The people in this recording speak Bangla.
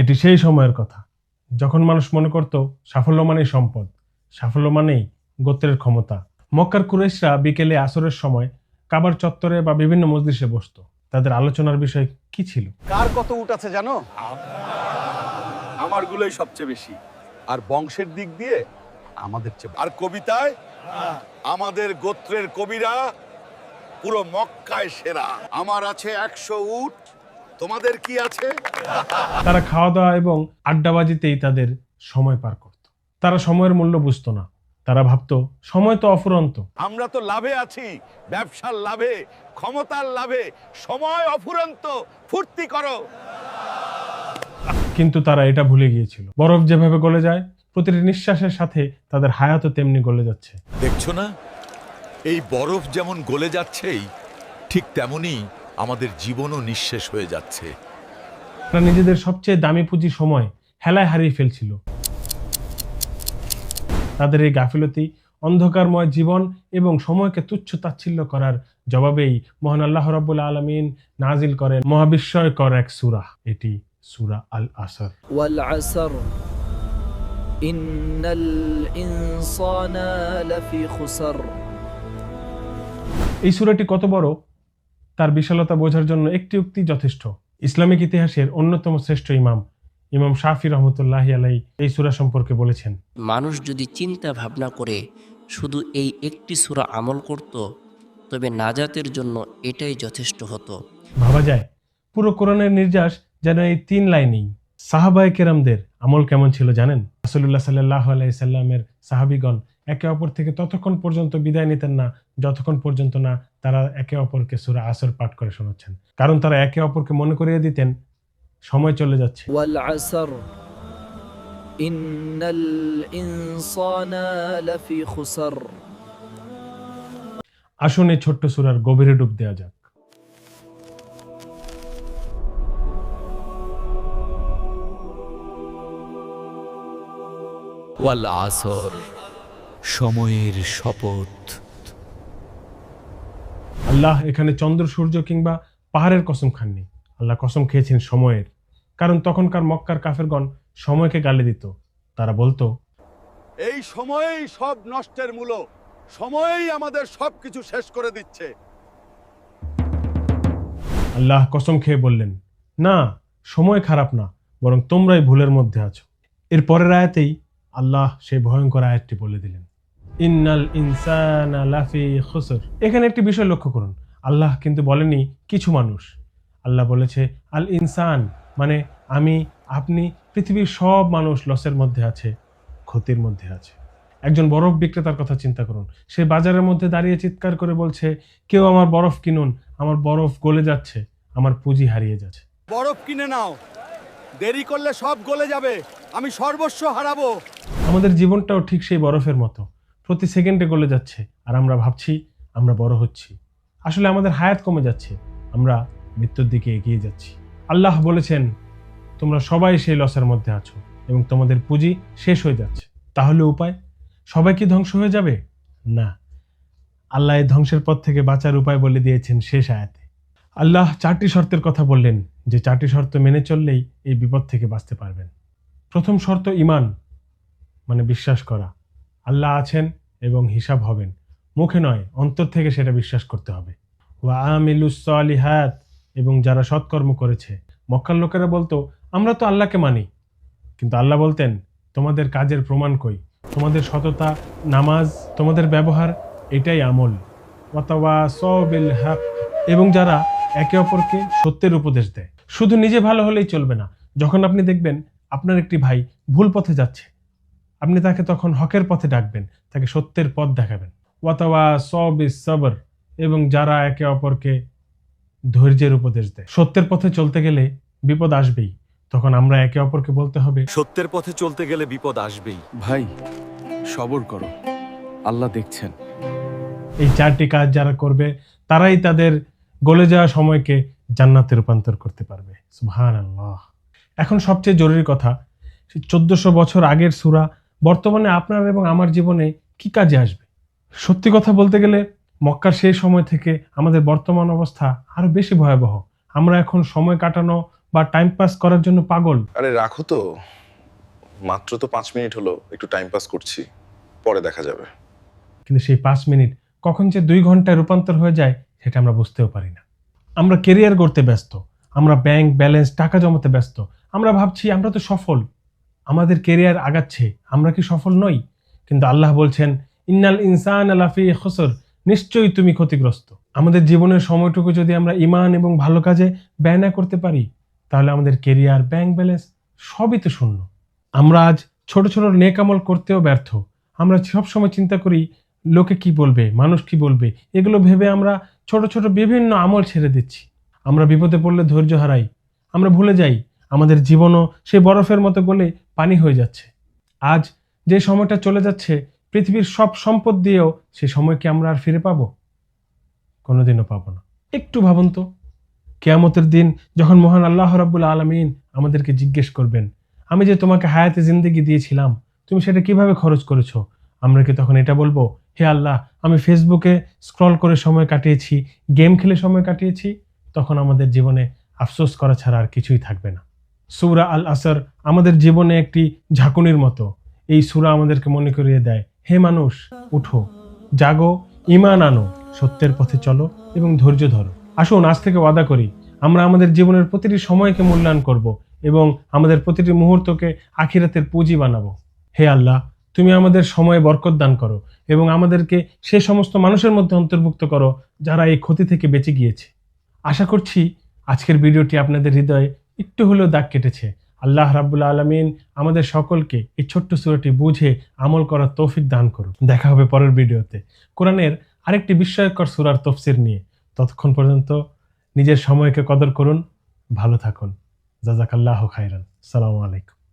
এটি সেই সময়ের কথা। যখন মানুষ মনে করত সাফল্য মানেই সম্পদ সাফল্য মানেই গোত্রের ক্ষমতা। মক্কার কুরেশরা বিকেলে আসরের সময় কাবার চত্বরে বা বিভিন্ন মজলিসে বসতো। তাদের আলোচনার বিষয় কি ছিল? কার কত উট আছে জানো? আমারগুলোই সবচেয়ে বেশি। আর বংশের দিক দিয়ে আমাদের চেয়ে আর কবিতায়? আমাদের গোত্রের কবিরা পুরো মক্কায় সেরা। আমার আছে একশো উট তোমাদের কি আছে? তারা খাওয়া দাওয়া এবং আড্ডাবাজিতেই তাদের সময় পার করত। তারা সময়ের মূল্য বুঝতো না। তারা ভাবতো সময় তো অফুরন্ত। আমরা তো লাভে আছি ব্যবসার লাভে ক্ষমতার লাভে সময় অফুরন্ত ফুর্তি করো। কিন্তু তারা এটা ভুলে গিয়েছিল। বরফ যেভাবে গলে যায় প্রতিটি নিঃশ্বাসের সাথে তাদের হায়াতও তেমনি গলে যাচ্ছে। দেখছ না? এই বরফ যেমন গলে যাচ্ছেই ঠিক তেমনি আমাদের জীবনও নিঃশেষ হয়ে যাচ্ছে। তারা নিজেদের সবচেয়ে দামি পুঁজি সময় হেলায় হারিয়ে ফেলছিল। তাদের এই গাফিলতি অন্ধকারময় জীবন এবং সময়কে তুচ্ছ তাচ্ছিল্য করার জবাবেই মহান আল্লাহ রব্বুল আলমিন নাজিল করেন মহাবিস্ময়কর এক সুরা। এটি সুরা আল আসর এই সুরাটি কত বড়? তার বিশালতা বোঝার জন্য একটি উক্তি যথেষ্ট। ইসলামিক ইতিহাসের অন্যতম শ্রেষ্ঠ ইমাম ইমাম শাফি রহমতুল্লাহ আলাই এই সুরা সম্পর্কে বলেছেন। মানুষ যদি চিন্তা ভাবনা করে শুধু এই একটি সূরা আমল করত তবে নাজাতের জন্য এটাই যথেষ্ট হতো। ভাবা যায় পুরো কোরআনের নির্যাস যেন এই তিন লাইনেই। সাহাবায়ে কেরামদের আমল কেমন ছিল জানেন? রাসূলুল্লাহ সাল্লাহ আলাইসাল্লামের সাহাবিগণ একে অপর থেকে ততক্ষণ পর্যন্ত বিদায় নিতেন না যতক্ষণ পর্যন্ত না তারা একে অপরকে সুরা আসর পাঠ করে শোনাচ্ছেন। কারণ তারা একে অপরকে মনে করিয়ে দিতেন সময় চলে যাচ্ছে। আসুন এই ছোট্ট সুরার গভীরে ডুব দেওয়া যাক। ওয়াল আসর সময়ের শপথ। আল্লাহ এখানে চন্দ্র সূর্য কিংবা পাহাড়ের কসম খাননি। আল্লাহ কসম খেয়েছেন সময়ের। কারণ তখনকার মক্কার কাফেরগণ সময়কে গালে দিত। তারা বলতো এই সময়েই সব নষ্টের মূল। সময়েই আমাদের সবকিছু শেষ করে দিচ্ছে। আল্লাহ কসম খেয়ে বললেন না সময় খারাপ না বরং তোমরাই ভুলের মধ্যে আছো। এর পরের আয়াতেই আল্লাহ সেই ভয়ঙ্কর আয়াতটি বলে দিলেন। ইন্নাল ইনসানা লাফি খুসর। এখানে একটি বিষয় লক্ষ্য করুন। আল্লাহ কিন্তু বলেনি কিছু মানুষ। আল্লাহ বলেছে আল ইনসান মানে আমি আপনি পৃথিবীর সব মানুষ লসের মধ্যে আছে ক্ষতির মধ্যে আছে। একজন বরফ বিক্রেতার কথা চিন্তা করুন। সে বাজারের মধ্যে দাঁড়িয়ে চিৎকার করে বলছে কেউ আমার বরফ কিনুন আমার বরফ গলে যাচ্ছে আমার পুঁজি হারিয়ে যাচ্ছে। বরফ কিনে নাও। দেরি করলে সব গলে যাবে আমি সর্বস্ব হারাবো। আমাদের জীবনটাও ঠিক সেই বরফের মতো। প্রতি সেকেন্ডে গলে যাচ্ছে আর আমরা ভাবছি আমরা বড় হচ্ছি। আসলে আমাদের হায়াত কমে যাচ্ছে, আমরা মৃত্যুর দিকে এগিয়ে যাচ্ছি। আল্লাহ বলেছেন, তোমরা সবাই সেই লসের মধ্যে আছো এবং তোমাদের পুঁজি শেষ হয়ে যাচ্ছে। তাহলে উপায়? সবাই কি ধ্বংস হয়ে যাবে? না। আল্লাহ এই ধ্বংসের পথ থেকে বাঁচার উপায় বলে দিয়েছেন শেষ আয়াতে। আল্লাহ চারটি শর্তের কথা বললেন, যে চারটি শর্ত মেনে চললেই এই বিপদ থেকে বাঁচতে পারবেন। প্রথম শর্ত ইমান মানে বিশ্বাস করা। আল্লাহ আছেন এবং হিসাব হবেন। মুখে নয়, অন্তর থেকে সেটা বিশ্বাস করতে হবে। ওয়া আমিলুসলিহাত এবং যারা সৎকর্ম করেছে। মক্কার লোকেরা বলতো, আমরা তো আল্লাহকে মানি। কিন্তু আল্লাহ বলতেন, তোমাদের কাজের প্রমাণ কই? তোমাদের সততা, নামাজ, তোমাদের ব্যবহার, এটাই আমল। ওয়াতাওয়া সবিল হক, এবং যারা একে অপরকে সত্যের উপদেশ দেয়। শুধু নিজে ভালো হলেই চলবে না। যখন আপনি দেখবেন, আপনার একটি ভাই ভুল পথে যাচ্ছে। আপনি তাকে তখন হকের পথে ডাকবেন তাকে সত্যের পথ দেখাবেন। ওয়াতাওয়া সবিস সবর এবং যারা একে অপরকে ধৈর্যের উপদেশ দেয়। সত্যের পথে চলতে গেলে বিপদ আসবেই তখন আমরা একে অপরকে বলতে হবে। সত্যের পথে চলতে গেলে বিপদ আসবেই। ভাই সবর করো। আল্লাহ দেখছেন। এই চারটি কাজ যারা করবে তারাই তাদের গলে যাওয়া সময়কে জান্নাতে রূপান্তর করতে পারবে। সুবহান আল্লাহ এখন সবচেয়ে জরুরি কথা চোদ্দশো বছর আগের সুরা বর্তমানে আপনার এবং আমার জীবনে কি কাজে আসবে? সত্যি কথা বলতে গেলে মক্কার সেই সময় থেকে আমাদের বর্তমান অবস্থা আরও বেশি ভয়াবহ। আমরা এখন সময় কাটানো বা টাইম পাস করার জন্য পাগল। আরে রাখো তো। মাত্র তো পাঁচ মিনিট হলো একটু টাইম পাস করছি পরে দেখা যাবে। কিন্তু সেই পাঁচ মিনিট কখন যে দুই ঘন্টায় রূপান্তর হয়ে যায় সেটা আমরা বুঝতেও পারি না। আমরা কেরিয়ার করতে ব্যস্ত আমরা ব্যাংক ব্যালেন্স টাকা জমাতে ব্যস্ত আমরা ভাবছি আমরা তো সফল। আমাদের কেরিয়ার আগাচ্ছে, আমরা কি সফল নই? কিন্তু আল্লাহ বলছেন, ইন্নাল ইনসান আলাফি খসর, নিশ্চয়ই তুমি ক্ষতিগ্রস্ত। আমাদের জীবনের সময়টুকু যদি আমরা ইমান এবং ভালো কাজে ব্যয় না করতে পারি, তাহলে আমাদের কেরিয়ার ব্যাংক ব্যালেন্স সবই তো শূন্য। আমরা আজ ছোট ছোট নেকামল করতেও ব্যর্থ। আমরা সবসময় চিন্তা করি, লোকে কি বলবে, মানুষ কি বলবে? এগুলো ভেবে আমরা ছোট ছোট বিভিন্ন আমল ছেড়ে দিচ্ছি। আমরা বিপদে পড়লে ধৈর্য হারাই। আমরা ভুলে যাই, আমাদের জীবনও সেই বরফের মতো গলে পানি হয়ে যাচ্ছে। আজ যে সময়টা চলে যাচ্ছে, পৃথিবীর সব সম্পদ দিয়েও সে সময় কি আমরা আর ফিরে পাবো? কোনোদিনও পাবো না। একটু ভাবুন তো, কেয়ামতের দিন যখন মহান আল্লাহ রাব্বুল আলমিন আমাদেরকে জিজ্ঞেস করবেন, আমি যে তোমাকে হায়াতে জিন্দেগি দিয়েছিলাম, তুমি সেটা কীভাবে খরচ করেছ? আমরা কি তখন এটা বলব, হে আল্লাহ, আমি ফেসবুকে স্ক্রল করে সময় কাটিয়েছি, গেম খেলে সময় কাটিয়েছি? তখন আমাদের জীবনে আফসোস করা ছাড়া আর কিছুই থাকবে না। সুরা আল আসর আমাদের জীবনে একটি ঝাঁকুনির মতো। এই সুরা আমাদেরকে মনে করিয়ে দেয়, হে মানুষ, উঠো, জাগো ইমান আনো, সত্যের পথে চলো এবং ধৈর্য ধরো। আসুন, আজ থেকে ওয়াদা করি, আমরা আমাদের জীবনের প্রতিটি সময়কে মূল্যায়ন করব এবং আমাদের প্রতিটি মুহূর্তকে আখিরাতের পুঁজি বানাবো। হে আল্লাহ, তুমি আমাদের সময়ে বরকত দান করো এবং আমাদেরকে সে সমস্ত মানুষের মধ্যে অন্তর্ভুক্ত করো যারা এই ক্ষতি থেকে বেঁচে গিয়েছে। আশা করছি আজকের ভিডিওটি আপনাদের হৃদয়ে একটু হলেও দাগ কেটেছে। আল্লাহ রাব্বুল আলমিন আমাদের সকলকে এই ছোট্ট সুরাটি বুঝে আমল করার তৌফিক দান করুন। দেখা হবে পরের ভিডিওতে। কোরআনের আরেকটি বিস্ময়কর সুরার তফসির নিয়ে। ততক্ষণ পর্যন্ত নিজের সময়কে কদর করুন, ভালো থাকুন। জাজাকাল্লাহ খাইরান সালামু আলাইকুম।